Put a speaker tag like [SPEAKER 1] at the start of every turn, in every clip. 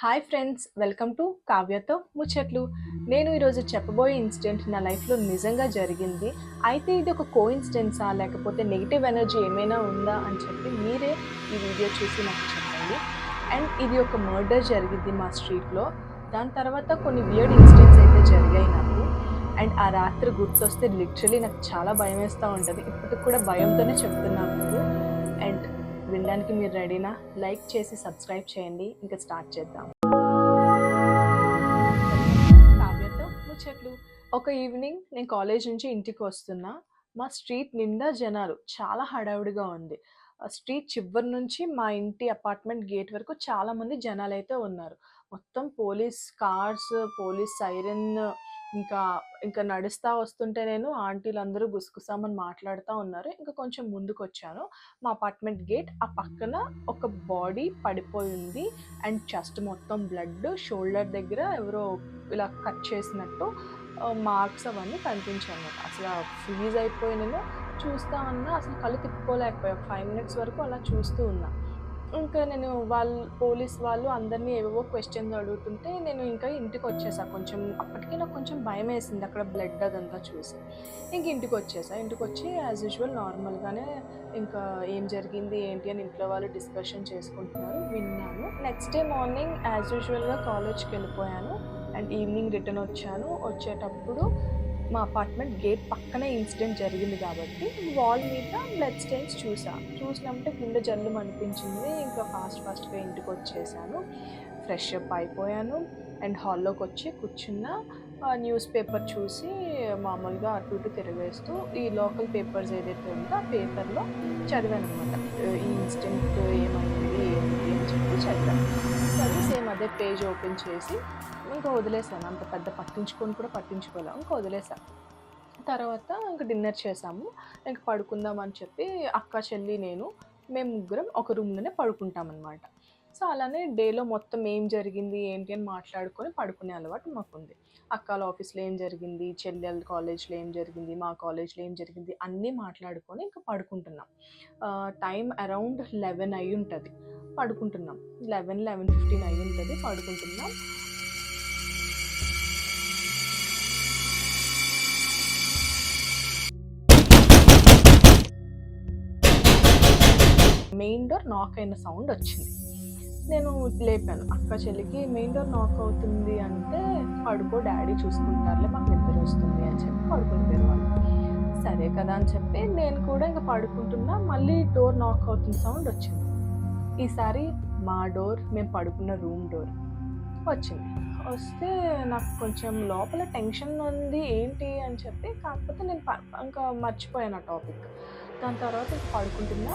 [SPEAKER 1] Hi friends welcome to కావ్యతో ముచ్చట్లు. నేను ఈరోజు చెప్పబోయే ఇన్సిడెంట్ నా లైఫ్లో నిజంగా జరిగింది. అయితే ఇది ఒక కో ఇన్సిడెన్సా లేకపోతే నెగిటివ్ ఎనర్జీ ఏమైనా ఉందా అని చెప్పి మీరే ఈ వీడియో చూసి నాకు చెప్పండి. అండ్ ఇది ఒక మర్డర్ జరిగింది మా స్ట్రీట్లో. దాని తర్వాత కొన్ని వియర్డ్ ఇన్సిడెంట్స్ అయితే జరిగాయి నాకు. అండ్ ఆ రాత్రి గుర్తొస్తే లిటరలీ నాకు చాలా భయం వేస్తూ ఉంటుంది. ఇప్పటికి కూడా భయంతోనే చెప్తున్నాను. వినడానికి మీరు రెడీనా? లైక్ చేసి సబ్స్క్రైబ్ చేయండి. ఇంకా స్టార్ట్ చేద్దాం. కావ్యంతో ముచ్చట్లు ఒక ఈవినింగ్ నేను కాలేజ్ నుంచి ఇంటికి వస్తున్నా. మా స్ట్రీట్ నిండా జనాలు. చాలా హడావుడిగా ఉంది. స్ట్రీట్ చివరి నుంచి మా ఇంటి అపార్ట్మెంట్ గేట్ వరకు చాలామంది జనాలు అయితే ఉన్నారు. మొత్తం పోలీస్ కార్స్ పోలీస్ సైరన్ ఇంకా ఇంకా నడుస్తా వస్తుంటే నేను ఆంటీలు అందరూ గుసగుసామని మాట్లాడుతూ ఉన్నారు. ఇంకా కొంచెం ముందుకు వచ్చాను మా అపార్ట్మెంట్ గేట్ ఆ పక్కన ఒక బాడీ పడిపోయి ఉంది అండ్ చెస్ట్ మొత్తం బ్లడ్ షోల్డర్ దగ్గర ఎవరో ఇలా కట్ చేసినట్టు మార్క్స్ అవన్నీ కనిపించాను అసలు ఫ్రీజ్ అయిపోయి నేను చూస్తా ఉన్నా అసలు కళ్ళు తిప్పుకోలేకపోయా. ఫైవ్ మినిట్స్ వరకు అలా చూస్తూ ఉన్నా. ఇంకా నేను వాళ్ళు పోలీస్ వాళ్ళు అందరినీ ఏవేవో క్వశ్చన్స్ అడుగుతుంటే నేను ఇంకా ఇంటికి వచ్చేసా. కొంచెం అప్పటికి నాకు కొంచెం భయం వేసింది అక్కడ బ్లడ్ అదంతా చూసి. ఇంక ఇంటికి వచ్చేసా. ఇంటికి వచ్చి యాజ్ యూజువల్ నార్మల్గానే ఇంకా ఏం జరిగింది ఏంటి అని ఇంట్లో వాళ్ళు డిస్కషన్ చేసుకుంటున్నారు విన్నాను. నెక్స్ట్ డే మార్నింగ్ యాజ్ యూజువల్గా కాలేజ్కి వెళ్ళిపోయాను. అండ్ ఈవినింగ్ రిటర్న్ వచ్చాను. వచ్చేటప్పుడు మా అపార్ట్మెంట్ గేట్ పక్కనే ఇన్సిడెంట్ జరిగింది కాబట్టి వాల్ మీద బ్లడ్ స్టెయిన్స్ చూసా. చూసినప్పుడు గుండె జల్లు అనిపించింది. ఇంకా ఫాస్ట్ ఫాస్ట్గా ఇంటికి వచ్చేసాను. ఫ్రెష్ అప్ అయిపోయాను. అండ్ హాల్లోకి వచ్చి కూర్చున్న న్యూస్ పేపర్ చూసి మామూలుగా అటు ఇటు తిరగేస్తూ ఈ లోకల్ పేపర్స్ ఏదైతే ఉందో ఆ పేపర్లో చదివాను అనమాట ఈ ఇన్సిడెంట్ ఏమైంది ఏంటి అని చెప్పి చదివాను. చదివి అదే పేజ్ ఓపెన్ చేసి ఇంకా వదిలేసాను. అంత పెద్ద పట్టించుకొని కూడా పట్టించుకోలేము. ఇంకా వదిలేసాను. తర్వాత ఇంకా డిన్నర్ చేసాము. ఇంకా పడుకుందాం అని చెప్పి అక్క చెల్లి నేను మేము ముగ్గురం ఒక రూమ్లోనే పడుకుంటాం అనమాట సో అలానే డేలో మొత్తం ఏం జరిగింది ఏంటి అని మాట్లాడుకొని పడుకునే అలవాటు మాకుంది. అక్కల ఆఫీస్లో ఏం జరిగింది చెల్లెల కాలేజ్లో ఏం జరిగింది మా కాలేజ్లో ఏం జరిగింది అన్నీ మాట్లాడుకొని ఇంకా పడుకుంటున్నాం. టైం అరౌండ్ లెవెన్ అయి ఉంటుంది. పడుకుంటున్నాం. లెవెన్ లెవెన్ ఫిఫ్టీన్ అయి ఉంటుంది పడుకుంటున్నాం. మెయిన్ డోర్ నాక్ అయిన సౌండ్ వచ్చింది. నేను లేపాను. అక్క చెల్లికి మెయిన్ డోర్ నాక్ అవుతుంది అంటే పడుకో డాడీ చూసుకుంటారులే మాకు నిద్ర వస్తుంది అని చెప్పి పడుకుంటారు వాళ్ళు సరే కదా అని చెప్పి నేను కూడా ఇంకా పడుకుంటున్నా మళ్ళీ డోర్ నాక్ అవుతుంది సౌండ్ వచ్చింది. ఈసారి మా డోర్ మేము పడుకున్న రూమ్ డోర్ వచ్చింది. వస్తే నాకు కొంచెం లోపల టెన్షన్ ఉంది ఏంటి అని చెప్పి కాకపోతే నేను ఇంకా మర్చిపోయాను ఆ టాపిక్. దాని తర్వాత ఇంక పడుకుంటున్నా.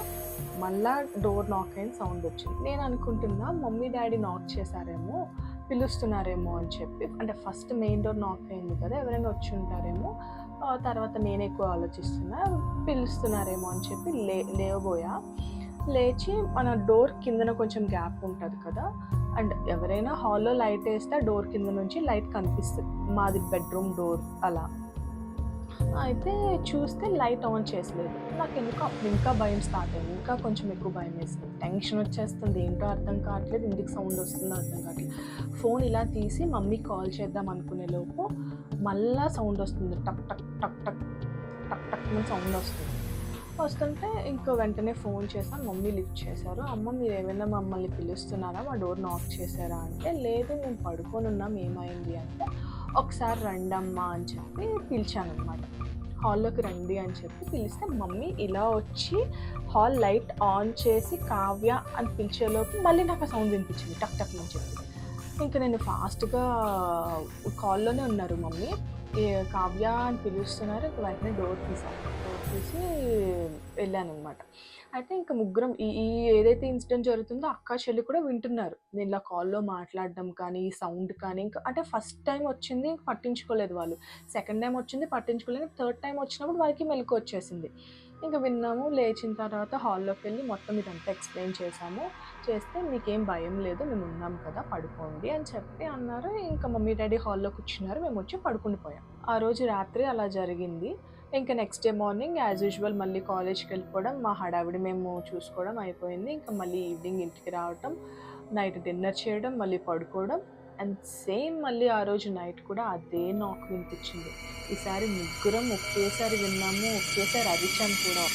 [SPEAKER 1] మళ్ళా డోర్ నాక్ అయిన సౌండ్ వచ్చింది. నేను అనుకుంటున్నా మమ్మీ డాడీ నాక్ చేశారేమో పిలుస్తున్నారేమో అని చెప్పి అంటే ఫస్ట్ మెయిన్ డోర్ నాక్ అయింది కదా ఎవరైనా వచ్చి ఉంటారేమో తర్వాత నేను ఎక్కువ ఆలోచిస్తున్నా పిలుస్తున్నారేమో అని చెప్పి లే లేవబోయా. లేచి మన డోర్ కిందన కొంచెం గ్యాప్ ఉంటుంది కదా అండ్ ఎవరైనా హాల్లో లైట్ వేస్తే డోర్ కింద నుంచి లైట్ కనిపిస్తుంది. మాది బెడ్రూమ్ డోర్ అలా. అయితే చూస్తే లైట్ ఆన్ చేసలేదు. నాకు ఎందుకు అప్పుడు ఇంకా భయం స్టార్ట్ అయింది. ఇంకా కొంచెం ఎక్కువ భయం వేసింది. టెన్షన్ వచ్చేస్తుంది. ఏంటో అర్థం కావట్లేదు. ఇంటికి సౌండ్ వస్తుందో అర్థం కావట్లేదు. ఫోన్ ఇలా తీసి మమ్మీ కాల్ చేద్దాం అనుకునే లోపు మళ్ళా సౌండ్ వస్తుంది. టక్ టక్ టక్ టక్ టక్ టక్ సౌండ్ వస్తుంది. వస్తుంటే ఇంకా వెంటనే ఫోన్ చేశాను. మమ్మీ లిఫ్ట్ చేశారు. అమ్మ మీరు ఏమైనా మమ్మల్ని పిలుస్తున్నారా? మా డోర్ నాక్ చేశారా? అంటే లేదు మేము పడుకొని ఉన్నాం. ఏమైంది? అంటే ఒకసారి రండమ్మా అని చెప్పి పిలిచాను అనమాట హాల్లోకి రండి అని చెప్పి పిలిస్తే మమ్మీ ఇలా వచ్చి హాల్ లైట్ ఆన్ చేసి కావ్య అని పిలిచేలోపు మళ్ళీ నాకు ఆ సౌండ్ వినిపించింది. టక్ టక్ అని చెప్పి. ఇంకా నేను ఫాస్ట్గా కాల్లోనే ఉన్నారు మమ్మీ. కావ్య అని పిలుస్తున్నారు. ఇంక వెంటనే డోర్ తీసాను. డోర్ తీసి వెళ్ళాను అనమాట అయితే ఇంకా ముగ్గురం ఈ ఈ ఏదైతే ఇన్సిడెంట్ జరుగుతుందో అక్క చెల్లి కూడా వింటున్నారు. నేను ఇలా కాల్లో మాట్లాడడం కానీ ఈ సౌండ్ కానీ ఇంకా అంటే ఫస్ట్ టైం వచ్చింది పట్టించుకోలేదు వాళ్ళు. సెకండ్ టైం వచ్చింది పట్టించుకోలేదు. థర్డ్ టైం వచ్చినప్పుడు వాళ్ళకి మెలకు వచ్చేసింది. ఇంకా విన్నాము లేచిన తర్వాత హాల్లోకి వెళ్ళి మొత్తం ఇదంతా ఎక్స్ప్లెయిన్ చేశాము. చేస్తే మీకేం భయం లేదు మేము ఉన్నాం కదా పడుకోండి అని చెప్పి అన్నారు. ఇంకా మమ్మీ డాడీ హాల్లో కూర్చున్నారు మేము వచ్చి పడుకుని పోయాం. ఆ రోజు రాత్రి అలా జరిగింది. ఇంకా next day morning as usual మళ్ళీ కాలేజ్కి వెళ్ళిపోవడం మా హడావిడి మేము చూసుకోవడం అయిపోయింది. ఇంకా మళ్ళీ ఈవినింగ్ ఇంటికి రావటం నైట్ డిన్నర్ చేయడం మళ్ళీ పడుకోవడం అండ్ సేమ్ మళ్ళీ ఆ రోజు నైట్ కూడా అదే నాకు వినిపించింది. ఈసారి ముగ్గురం ఒకేసారి విన్నాము ఒకేసారి అరిచాను కూడా.